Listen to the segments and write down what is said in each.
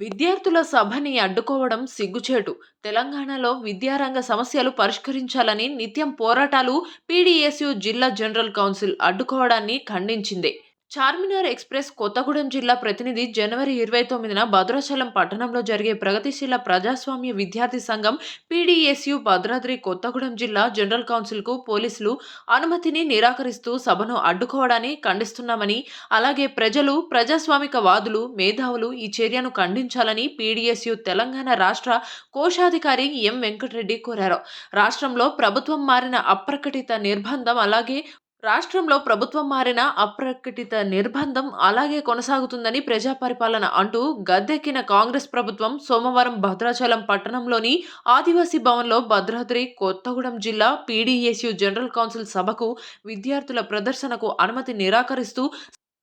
విద్యార్థుల సభని అడ్డుకోవడం సిగ్గుచేటు. తెలంగాణలో విద్యారంగ సమస్యలు పరిష్కరించాలని నిత్యం పోరాటాలు పీడీఎస్యు జిల్లా జనరల్ కౌన్సిల్ అడ్డుకోవడాన్ని ఖండించింది. చార్మినార్ ఎక్స్ప్రెస్ కొత్తగూడెం జిల్లా ప్రతినిధి జనవరి ఇరవై తొమ్మిదిన భద్రాచలం పట్టణంలో జరిగే ప్రగతిశీల ప్రజాస్వామ్య విద్యార్థి సంఘం పీడీఎస్యు భద్రాద్రి కొత్తగూడెం జిల్లా జనరల్ కౌన్సిల్కు పోలీసులు అనుమతిని నిరాకరిస్తూ సభను అడ్డుకోవడాన్ని ఖండిస్తున్నామని అలాగే ప్రజలు ప్రజాస్వామిక వాదులు మేధావులు ఈ చర్యను ఖండించాలని పీడీఎస్యు తెలంగాణ రాష్ట్ర కోశాధికారి ఎం వెంకటరెడ్డి కోరారు. రాష్ట్రంలో ప్రభుత్వం మారిన అప్రకటిత నిర్బంధం అలాగే రాష్ట్రంలో ప్రభుత్వం మారిన అప్రకటిత నిర్బంధం అలాగే కొనసాగుతుందని ప్రజా పరిపాలన అంటూ గద్దెక్కిన కాంగ్రెస్ ప్రభుత్వం సోమవారం భద్రాచలం పట్టణంలోని ఆదివాసీ భవన్లో భద్రాద్రి కొత్తగూడెం జిల్లా పీడీఎస్యు జనరల్ కౌన్సిల్ సభకు విద్యార్థుల ప్రదర్శనకు అనుమతి నిరాకరిస్తూ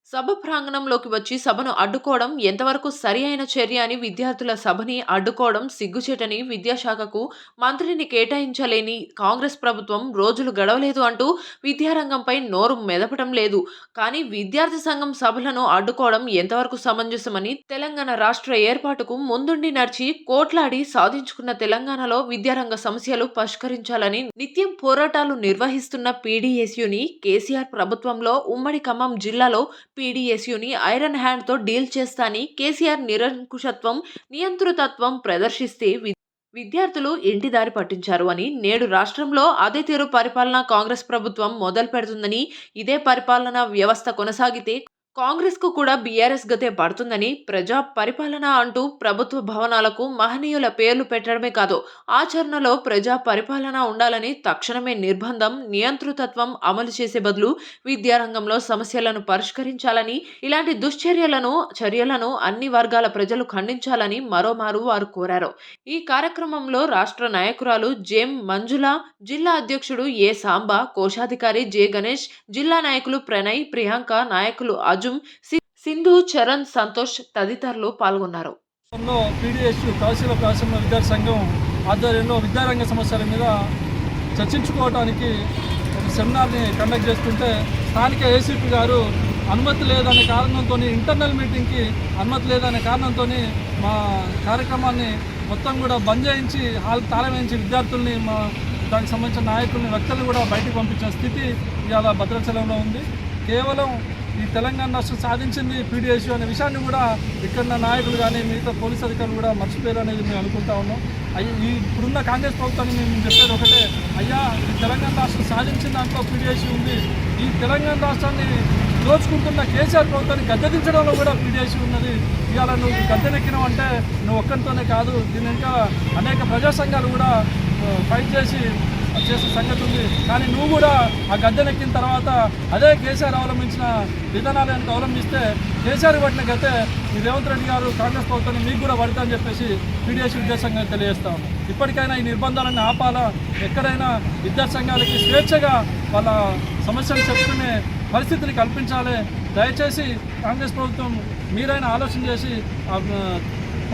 సభ ప్రాంగణంలోకి వచ్చి సభను అడ్డుకోవడం ఎంతవరకు సరి అయిన చర్య అని విద్యార్థుల సభని అడ్డుకోవడం సిగ్గుచేటని విద్యాశాఖకు మంత్రిని కేటాయించలేని కాంగ్రెస్ ప్రభుత్వం రోజులు గడవలేదు అంటూ విద్యారంగంపై నోరు మెదపడం లేదు. కానీ విద్యార్థి సంఘం సభలను అడ్డుకోవడం ఎంతవరకు సమంజసమని తెలంగాణ రాష్ట్ర ఏర్పాటుకు ముందుండి నడిచి కోట్లాడి సాధించుకున్న తెలంగాణలో విద్యారంగ సమస్యలు పరిష్కరించాలని నిత్యం పోరాటాలు నిర్వహిస్తున్న పీడీఎస్యుని కేసీఆర్ ప్రభుత్వంలో ఉమ్మడి ఖమ్మం జిల్లాలో పీడీఎస్యుని ఐరన్ హ్యాండ్తో డీల్ చేస్తాని కేసీఆర్ నిరంకుశత్వం నియంతృతత్వం ప్రదర్శిస్తే వి- విద్యార్థులు ఇంటి దారి పట్టించారు అని నేడు రాష్ట్రంలో అదే తీరు పరిపాలన కాంగ్రెస్ ప్రభుత్వం మొదలు పెడుతుందని ఇదే పరిపాలన వ్యవస్థ కొనసాగితే కాంగ్రెస్కు కూడా బీఆర్ఎస్ గతే పడుతుందని ప్రజా పరిపాలన అంటూ ప్రభుత్వ భవనాలకు మహనీయుల పేర్లు పెట్టడమే కాదు ఆచరణలో ప్రజా పరిపాలన ఉండాలని తక్షణమే నిర్బంధం నియంతృతత్వం అమలు చేసే బదులు విద్యారంగంలో సమస్యలను పరిష్కరించాలని ఇలాంటి దుశ్చర్యలను చర్యలను అన్ని వర్గాల ప్రజలు ఖండించాలని మరోమారు వారు కోరారు. ఈ కార్యక్రమంలో రాష్ట్ర నాయకురాలు జేమ్ మంజుల జిల్లా అధ్యక్షుడు ఏ సాంబా కోశాధికారి జే గణేష్ జిల్లా నాయకులు ప్రణయ్ ప్రియాంక నాయకులు అజుం రాజుం సింధు చరణ్ సంతోష్ తదితరులు పాల్గొన్నారు. లో ప్రాసంలో విద్యార్థి సంఘం ఆధ్వర్యంలో విద్యారంగ సమస్యల మీద చర్చించుకోవడానికి ఒక సెమినార్ని కండక్ట్ చేస్తుంటే స్థానిక ఏసీపీ గారు అనుమతి లేదనే కారణంతో ఇంటర్నల్ మీటింగ్కి అనుమతి లేదనే కారణంతో మా కార్యక్రమాన్ని మొత్తం కూడా బంద్ చేయించి హాల్ తాళం వేయించి విద్యార్థుల్ని మా దానికి సంబంధించిన నాయకుల్ని వ్యక్తులను కూడా బయటకు పంపించిన స్థితి ఇవాళ భద్రాచలంలో ఉంది. కేవలం ఈ తెలంగాణ రాష్ట్రం సాధించింది పీడిఎస్ అనే విషయాన్ని కూడా ఇక్కడ నాయకులు కానీ మిగతా పోలీస్ అధికారులు కూడా మర్చిపోయారు అనేది మేము అనుకుంటా ఉన్నాం. అయ్యి ఈ ఇప్పుడున్న కాంగ్రెస్ ప్రభుత్వాన్ని మేము చెప్పేది ఒకటే. అయ్యా ఈ తెలంగాణ రాష్ట్రం సాధించిన దాంట్లో పీడిఎస్ ఉంది. ఈ తెలంగాణ రాష్ట్రాన్ని దోచుకుంటున్న కేసీఆర్ ప్రభుత్వాన్ని గద్దెదించడంలో కూడా పీడిఎస్ ఉన్నది. ఇవాళ నువ్వు గద్దెనెక్కినావు అంటే నువ్వు ఒక్కరితోనే కాదు. దీని ఇంకా అనేక ప్రజా సంఘాలు కూడా ఫైట్ చేసి చేసే సంగతి ఉంది. కానీ నువ్వు కూడా ఆ గద్దెనెక్కిన తర్వాత అదే కేసీఆర్ అవలంబించిన విధానాలను అవలంబిస్తే కేసీఆర్ పట్టిన గతే ఈ రేవంత్ రెడ్డి గారు కాంగ్రెస్ ప్రభుత్వాన్ని మీకు కూడా పడతా అని చెప్పేసి పీడిఎస్ విద్యాసంఘం తెలియజేస్తా ఇప్పటికైనా ఈ నిర్బంధాలను ఆపాలా? ఎక్కడైనా విద్యాసంఘాలకి స్వేచ్ఛగా వాళ్ళ సమస్యలు చెప్పుకునే పరిస్థితిని కల్పించాలి. దయచేసి కాంగ్రెస్ ప్రభుత్వం మీరైనా ఆలోచన చేసి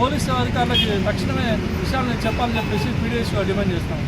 పోలీసు అధికారులకి తక్షణమే విషయాలను చెప్పాలని చెప్పేసి పీడిఎస్ డిమాండ్ చేస్తాం